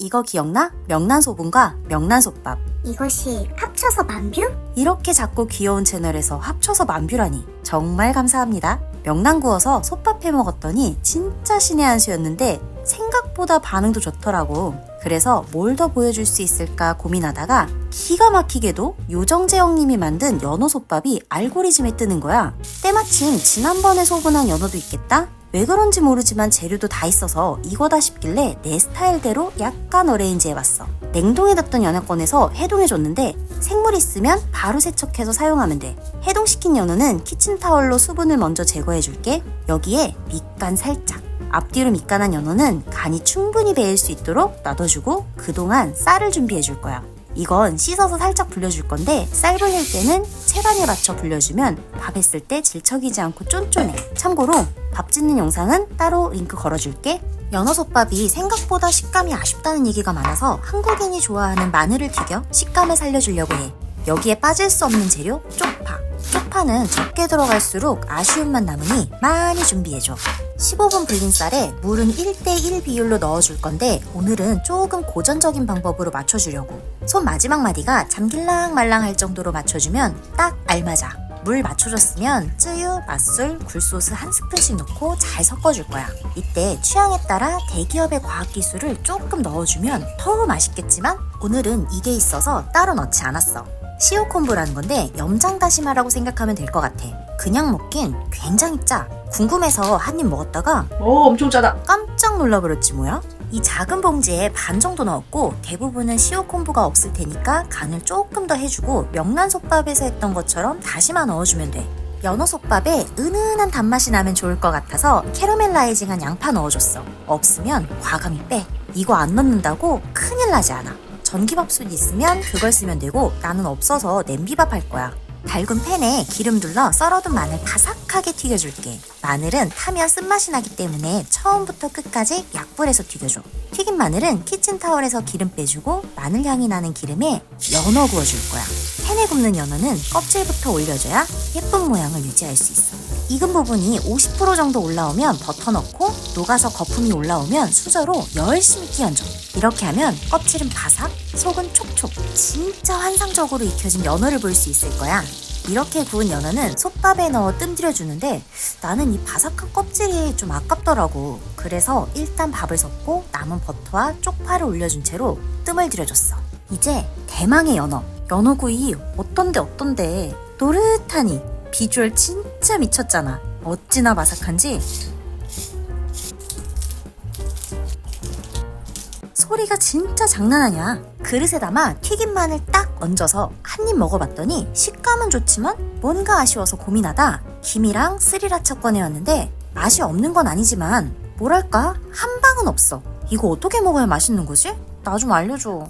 이거 기억나? 명란소금과 명란솥밥. 이것이 합쳐서 만뷰? 이렇게 작고 귀여운 채널에서 합쳐서 만뷰라니 정말 감사합니다. 명란 구워서 솥밥 해 먹었더니 진짜 신의 한 수였는데 생각보다 반응도 좋더라고. 그래서 뭘 더 보여줄 수 있을까 고민하다가 기가 막히게도 요정재 형님이 만든 연어 솥밥이 알고리즘에 뜨는 거야. 때마침 지난번에 소분한 연어도 있겠다? 왜 그런지 모르지만 재료도 다 있어서 이거다 싶길래 내 스타일대로 약간 어레인지 해봤어. 냉동에 뒀던 연어 꺼내서 해동해줬는데 생물 있으면 바로 세척해서 사용하면 돼. 해동시킨 연어는 키친타월로 수분을 먼저 제거해줄게. 여기에 밑간 살짝. 앞뒤로 밑간한 연어는 간이 충분히 배일 수 있도록 놔둬주고 그동안 쌀을 준비해줄 거야. 이건 씻어서 살짝 불려줄 건데 쌀 불릴 때는 체반에 맞춰 불려주면 밥 했을 때 질척이지 않고 쫀쫀해. 참고로 밥 짓는 영상은 따로 링크 걸어줄게. 연어솥밥이 생각보다 식감이 아쉽다는 얘기가 많아서 한국인이 좋아하는 마늘을 튀겨 식감을 살려주려고 해. 여기에 빠질 수 없는 재료 쪽파. 쪽파는 적게 들어갈수록 아쉬운 맛 남으니 많이 준비해줘. 15분 불린 쌀에 물은 1대1 비율로 넣어줄 건데 오늘은 조금 고전적인 방법으로 맞춰주려고. 손 마지막 마디가 잠길랑 말랑 할 정도로 맞춰주면 딱 알맞아. 물 맞춰줬으면 쯔유, 맛술, 굴소스 한 스푼씩 넣고 잘 섞어줄 거야. 이때 취향에 따라 대기업의 과학기술을 조금 넣어주면 더 맛있겠지만 오늘은 이게 있어서 따로 넣지 않았어. 시오콤부라는 건데 염장 다시마라고 생각하면 될 것 같아. 그냥 먹긴 굉장히 짜. 궁금해서 한 입 먹었다가 오 엄청 짜다 깜짝 놀라버렸지 뭐야? 이 작은 봉지에 반 정도 넣었고 대부분은 시오콤부가 없을 테니까 간을 조금 더 해주고 명란솥밥에서 했던 것처럼 다시마 넣어주면 돼. 연어솥밥에 은은한 단맛이 나면 좋을 것 같아서 캐러멜라이징한 양파 넣어줬어. 없으면 과감히 빼. 이거 안 넣는다고 큰일 나지 않아. 전기밥솥 있으면 그걸 쓰면 되고 나는 없어서 냄비밥 할 거야. 달군 팬에 기름 둘러 썰어둔 마늘 바삭하게 튀겨줄게. 마늘은 타면 쓴맛이 나기 때문에 처음부터 끝까지 약불에서 튀겨줘. 튀긴 마늘은 키친타월에서 기름 빼주고 마늘 향이 나는 기름에 연어 구워줄 거야. 팬에 굽는 연어는 껍질부터 올려줘야 예쁜 모양을 유지할 수 있어. 익은 부분이 50% 정도 올라오면 버터 넣고 녹아서 거품이 올라오면 수저로 열심히 끼얹어. 이렇게 하면 껍질은 바삭, 속은 촉촉, 진짜 환상적으로 익혀진 연어를 볼 수 있을 거야. 이렇게 구운 연어는 솥밥에 넣어 뜸들여 주는데 나는 이 바삭한 껍질이 좀 아깝더라고. 그래서 일단 밥을 섞고 남은 버터와 쪽파를 올려준 채로 뜸을 들여줬어. 이제 대망의 연어. 연어구이 어떤데 어떤데 노릇하니 비주얼 진짜 미쳤잖아. 어찌나 바삭한지 소리가 진짜 장난 아니야. 그릇에 담아 튀긴 마늘 딱 얹어서 한 입 먹어봤더니 식감은 좋지만 뭔가 아쉬워서 고민하다 김이랑 스리라차 꺼내왔는데 맛이 없는 건 아니지만 뭐랄까 한 방은 없어. 이거 어떻게 먹어야 맛있는 거지? 나 좀 알려줘.